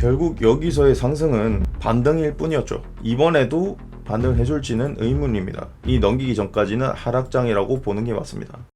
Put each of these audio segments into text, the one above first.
결국 여기서의 상승은 반등일 뿐이었죠. 이번에도 반등을 해줄지는 의문입니다. 이 넘기기 전까지는 하락장이라고 보는 게 맞습니다.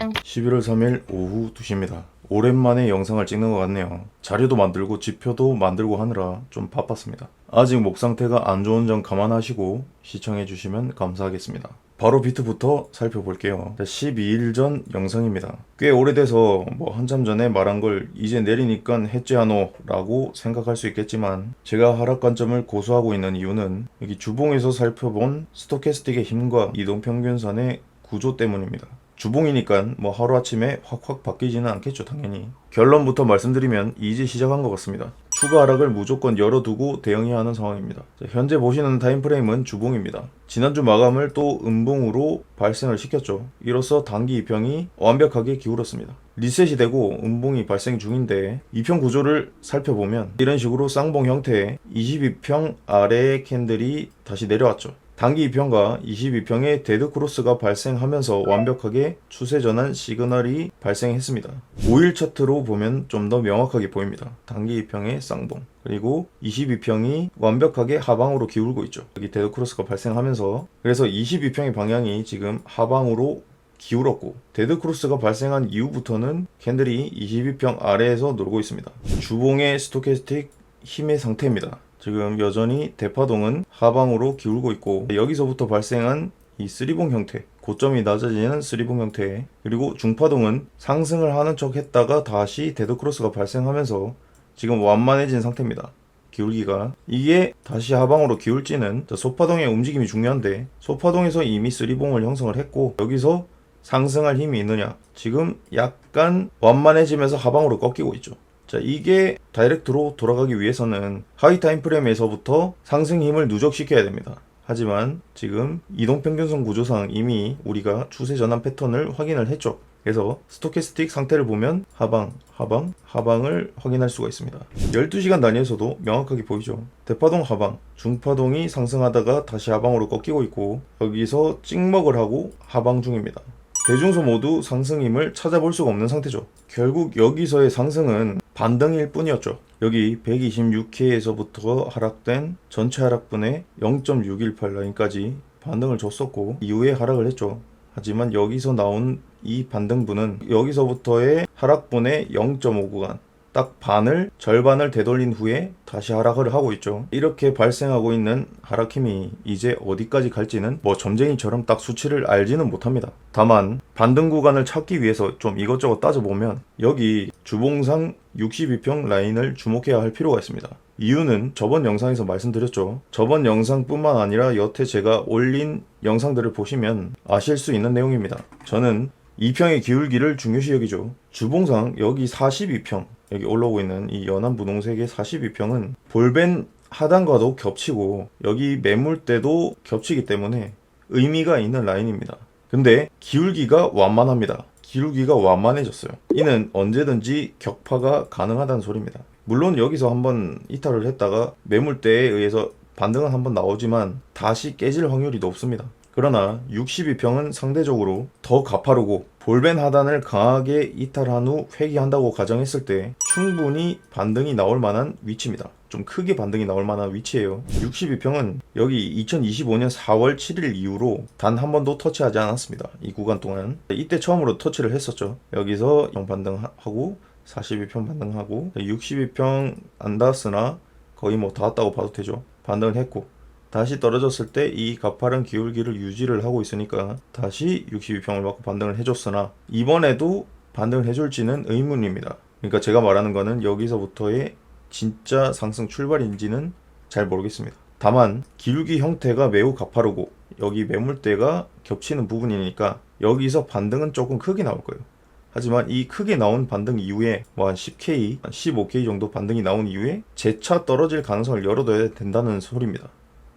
11월 3일 오후 2시입니다. 오랜만에 영상을 찍는 것 같네요. 자료도 만들고 지표도 만들고 하느라 좀 바빴습니다. 아직 목 상태가 안 좋은 점 감안하시고 시청해 주시면 감사하겠습니다. 바로 비트부터 살펴볼게요. 12일 전 영상입니다. 꽤 오래돼서 뭐 한참 전에 말한 걸 이제 내리니까 해제하노 라고 생각할 수 있겠지만 제가 하락 관점을 고수하고 있는 이유는 여기 주봉에서 살펴본 스토캐스틱의 힘과 이동평균선의 구조 때문입니다. 주봉이니까 뭐 하루아침에 확확 바뀌지는 않겠죠 당연히. 결론부터 말씀드리면 이제 시작한 것 같습니다. 추가 하락을 무조건 열어두고 대응해야 하는 상황입니다. 자, 현재 보시는 타임프레임은 주봉입니다. 지난주 마감을 또 음봉으로 발생을 시켰죠. 이로써 단기 이평이 완벽하게 기울었습니다. 리셋이 되고 음봉이 발생 중인데 이평 구조를 살펴보면 이런 식으로 쌍봉 형태의 22평 아래의 캔들이 다시 내려왔죠 단기 2평과 22평의 데드크로스가 발생하면서 완벽하게 추세 전환 시그널이 발생했습니다. 5일 차트로 보면 좀 더 명확하게 보입니다. 단기 2평의 쌍봉 그리고 22평이 완벽하게 하방으로 기울고 있죠. 여기 데드크로스가 발생하면서 그래서 22평의 방향이 지금 하방으로 기울었고 데드크로스가 발생한 이후부터는 캔들이 22평 아래에서 놀고 있습니다. 주봉의 스토캐스틱 힘의 상태입니다. 지금 여전히 대파동은 하방으로 기울고 있고 여기서부터 발생한 이 쓰리봉 형태 고점이 낮아지는 쓰리봉 형태 그리고 중파동은 상승을 하는 척 했다가 다시 데드크로스가 발생하면서 지금 완만해진 상태입니다. 기울기가. 이게 다시 하방으로 기울지는 소파동의 움직임이 중요한데 소파동에서 이미 쓰리봉을 형성을 했고 여기서 상승할 힘이 있느냐. 지금 약간 완만해지면서 하방으로 꺾이고 있죠 자, 이게 다이렉트로 돌아가기 위해서는 하이 타임 프레임에서부터 상승 힘을 누적시켜야 됩니다. 하지만 지금 이동평균선 구조상 이미 우리가 추세 전환 패턴을 확인을 했죠. 그래서 스토캐스틱 상태를 보면 하방, 하방, 하방을 확인할 수가 있습니다. 12시간 단위에서도 명확하게 보이죠. 대파동 하방, 중파동이 상승하다가 다시 하방으로 꺾이고 있고 여기서 찍먹을 하고 하방 중입니다. 대중소 모두 상승 힘을 찾아볼 수가 없는 상태죠. 결국 여기서의 상승은 반등일 뿐이었죠. 여기 126K에서부터 하락된 전체 하락분의 0.618 라인까지 반등을 줬었고 이후에 하락을 했죠. 하지만 여기서 나온 이 반등분은 여기서부터의 하락분의 0.5 구간 딱 반을 절반을 되돌린 후에 다시 하락을 하고 있죠. 이렇게 발생하고 있는 하락 힘이 이제 어디까지 갈지는 뭐 점쟁이처럼 딱 수치를 알지는 못합니다. 다만 반등 구간을 찾기 위해서 좀 이것저것 따져보면 여기 주봉상 62평 라인을 주목해야 할 필요가 있습니다. 이유는 저번 영상에서 말씀드렸죠. 저번 영상뿐만 아니라 여태 제가 올린 영상들을 보시면 아실 수 있는 내용입니다. 저는 2평의 기울기를 중요시 여기죠. 주봉상 여기 42평 여기 올라오고 있는 이 연한 분홍색의 42평은 볼벤 하단과도 겹치고 여기 매물대도 겹치기 때문에 의미가 있는 라인입니다. 근데 기울기가 완만합니다. 기울기가 완만해졌어요. 이는 언제든지 격파가 가능하다는 소리입니다. 물론 여기서 한번 이탈을 했다가 매물대에 의해서 반등은 한번 나오지만 다시 깨질 확률이 높습니다. 그러나 62평은 상대적으로 더 가파르고 볼벤 하단을 강하게 이탈한 후 회귀한다고 가정했을 때 충분히 반등이 나올 만한 위치입니다. 좀 크게 반등이 나올 만한 위치예요. 62평은 여기 2025년 4월 7일 이후로 단 한 번도 터치하지 않았습니다. 이 구간 동안 이때 처음으로 터치를 했었죠. 여기서 0 반등하고 42평 반등하고 62평 안 닿았으나 거의 뭐 닿았다고 봐도 되죠. 반등을 했고 다시 떨어졌을 때 이 가파른 기울기를 유지를 하고 있으니까 다시 62평을 받고 반등을 해줬으나 이번에도 반등을 해줄지는 의문입니다. 그러니까 제가 말하는 거는 여기서부터의 진짜 상승 출발인지는 잘 모르겠습니다. 다만 기울기 형태가 매우 가파르고 여기 매물대가 겹치는 부분이니까 여기서 반등은 조금 크게 나올 거예요. 하지만 이 크게 나온 반등 이후에 뭐한 10K, 한 15K 정도 반등이 나온 이후에 재차 떨어질 가능성을 열어둬야 된다는 소리입니다.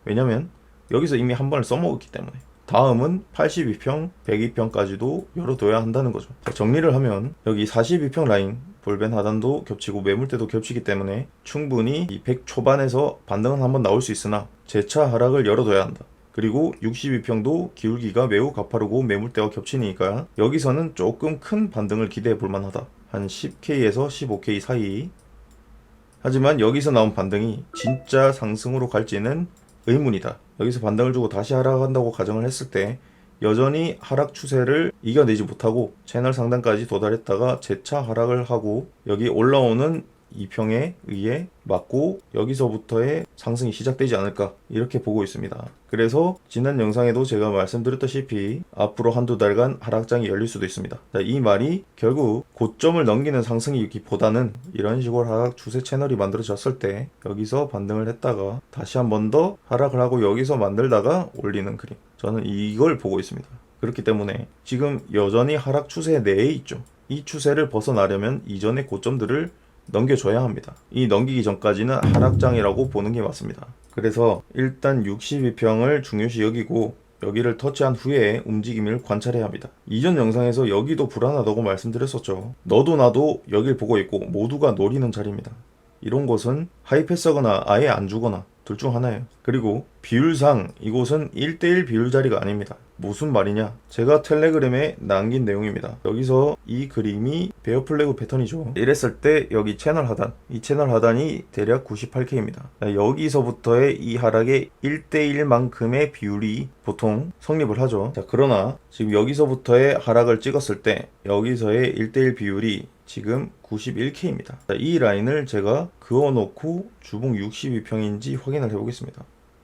왜냐면 여기서 이미 한 번을 써먹었기 때문에 다음은 82평, 102평까지도 열어둬야 한다는 거죠. 자, 정리를 하면 여기 42평 라인 볼벤 하단도 겹치고 매물대도 겹치기 때문에 충분히 이 100 초반에서 반등은 한번 나올 수 있으나 재차 하락을 열어둬야 한다. 그리고 62평도 기울기가 매우 가파르고 매물대와 겹치니까 여기서는 조금 큰 반등을 기대해 볼 만하다. 한 10K에서 15K 사이. 하지만 여기서 나온 반등이 진짜 상승으로 갈지는 의문이다. 여기서 반등을 주고 다시 하락한다고 가정을 했을 때 여전히 하락 추세를 이겨내지 못하고 채널 상단까지 도달했다가 재차 하락을 하고 여기 올라오는 이평에 의해 맞고 여기서부터의 상승이 시작되지 않을까 이렇게 보고 있습니다. 그래서 지난 영상에도 제가 말씀드렸다시피 앞으로 한두 달간 하락장이 열릴 수도 있습니다. 자, 이 말이 결국 고점을 넘기는 상승이기보다는 이런 식으로 하락 추세 채널이 만들어졌을 때 여기서 반등을 했다가 다시 한 번 더 하락을 하고 여기서 만들다가 올리는 그림. 저는 이걸 보고 있습니다. 그렇기 때문에 지금 여전히 하락 추세 내에 있죠. 이 추세를 벗어나려면 이전의 고점들을 넘겨줘야 합니다. 이 넘기기 전까지는 하락장이라고 보는 게 맞습니다. 그래서 일단 62평을 중요시 여기고 여기를 터치한 후에 움직임을 관찰해야 합니다. 이전 영상에서 여기도 불안하다고 말씀드렸었죠. 너도 나도 여길 보고 있고 모두가 노리는 자리입니다. 이런 곳은 하이패스거나 아예 안 주거나 둘 중 하나예요. 그리고 비율상 이곳은 1대1 비율 자리가 아닙니다. 무슨 말이냐? 제가 텔레그램에 남긴 내용입니다. 여기서 이 그림이 베어 플래그 패턴이죠. 이랬을 때 여기 채널 하단, 이 채널 하단이 대략 98K입니다. 여기서부터의 이 하락의 1대1만큼의 비율이 보통 성립을 하죠. 자, 그러나 지금 여기서부터의 하락을 찍었을 때 여기서의 1대1 비율이 지금 91K입니다. 자, 이 라인을 제가 그어놓고 주봉 62평인지 확인을 해보겠습니다.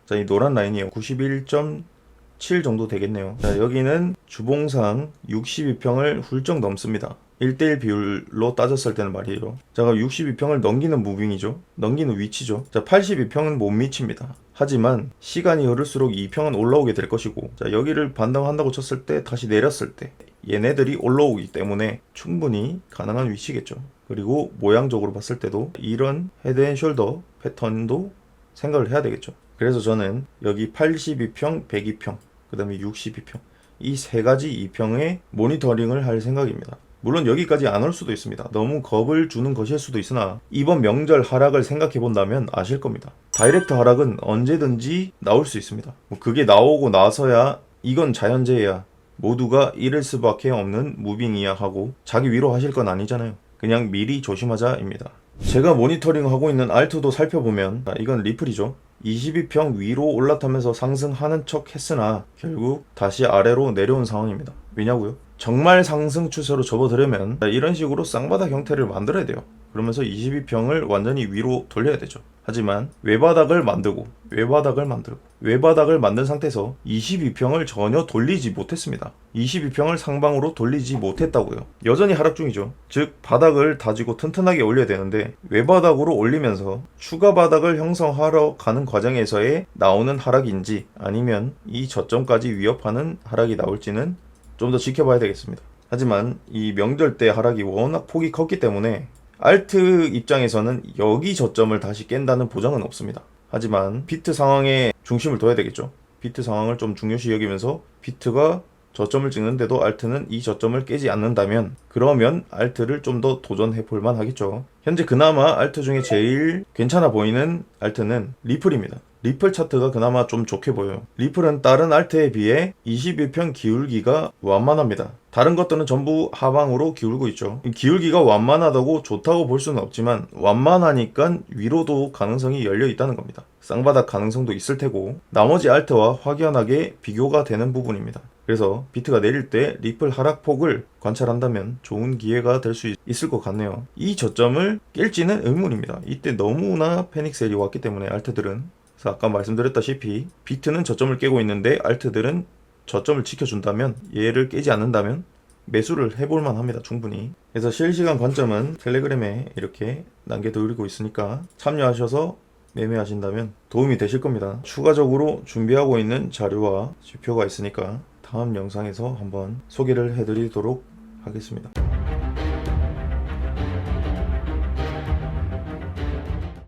자, 이 노란 라인이요. 91.7 정도 되겠네요. 자, 여기는 주봉상 62평을 훌쩍 넘습니다. 1대1 비율로 따졌을 때는 말이에요. 자, 62평을 넘기는 무빙이죠. 넘기는 위치죠. 자, 82평은 못 미칩니다. 하지만 시간이 흐를수록 2평은 올라오게 될 것이고, 자, 여기를 반등한다고 쳤을 때 다시 내렸을 때 얘네들이 올라오기 때문에 충분히 가능한 위치겠죠. 그리고 모양적으로 봤을 때도 이런 헤드앤숄더 패턴도 생각을 해야 되겠죠. 그래서 저는 여기 82평, 102평, 그 다음에 62평 이 세 가지 2평의 모니터링을 할 생각입니다. 물론 여기까지 안 올 수도 있습니다. 너무 겁을 주는 것일 수도 있으나 이번 명절 하락을 생각해 본다면 아실 겁니다. 다이렉트 하락은 언제든지 나올 수 있습니다. 뭐 그게 나오고 나서야 이건 자연재해야 모두가 잃을 수밖에 없는 무빙이야 하고 자기 위로 하실 건 아니잖아요. 그냥 미리 조심하자입니다. 제가 모니터링하고 있는 알트도 살펴보면 아, 이건 리플이죠. 22평 위로 올라타면서 상승하는 척 했으나 결국 다시 아래로 내려온 상황입니다. 왜냐고요? 정말 상승 추세로 접어들려면 이런 식으로 쌍바닥 형태를 만들어야 돼요. 그러면서 22평을 완전히 위로 돌려야 되죠. 하지만 외바닥을 만들고 외바닥을 만들고 외바닥을 만든 상태에서 22평을 전혀 돌리지 못했습니다. 22평을 상방으로 돌리지 못했다고요. 여전히 하락 중이죠. 즉 바닥을 다지고 튼튼하게 올려야 되는데 외바닥으로 올리면서 추가 바닥을 형성하러 가는 과정에서의 나오는 하락인지 아니면 이 저점까지 위협하는 하락이 나올지는 좀 더 지켜봐야 되겠습니다. 하지만 이 명절 때 하락이 워낙 폭이 컸기 때문에 알트 입장에서는 여기 저점을 다시 깬다는 보장은 없습니다. 하지만 비트 상황에 중심을 둬야 되겠죠. 비트 상황을 좀 중요시 여기면서 비트가 저점을 찍는데도 알트는 이 저점을 깨지 않는다면 그러면 알트를 좀 더 도전해 볼 만 하겠죠. 현재 그나마 알트 중에 제일 괜찮아 보이는 알트는 리플입니다. 리플 차트가 그나마 좀 좋게 보여요. 리플은 다른 알트에 비해 21평 기울기가 완만합니다. 다른 것들은 전부 하방으로 기울고 있죠. 이 기울기가 완만하다고 좋다고 볼 수는 없지만 완만하니까 위로도 가능성이 열려 있다는 겁니다. 쌍바닥 가능성도 있을 테고 나머지 알트와 확연하게 비교가 되는 부분입니다. 그래서 비트가 내릴 때 리플 하락폭을 관찰한다면 좋은 기회가 될 수 있을 것 같네요. 이 저점을 깰지는 의문입니다. 이때 너무나 패닉 셀이 왔기 때문에 알트들은 그래서 아까 말씀드렸다시피 비트는 저점을 깨고 있는데 알트들은 저점을 지켜준다면 얘를 깨지 않는다면 매수를 해볼 만 합니다 충분히. 그래서 실시간 관점은 텔레그램에 이렇게 남겨두고 있으니까 참여하셔서 매매하신다면 도움이 되실 겁니다. 추가적으로 준비하고 있는 자료와 지표가 있으니까 다음 영상에서 한번 소개를 해드리도록 하겠습니다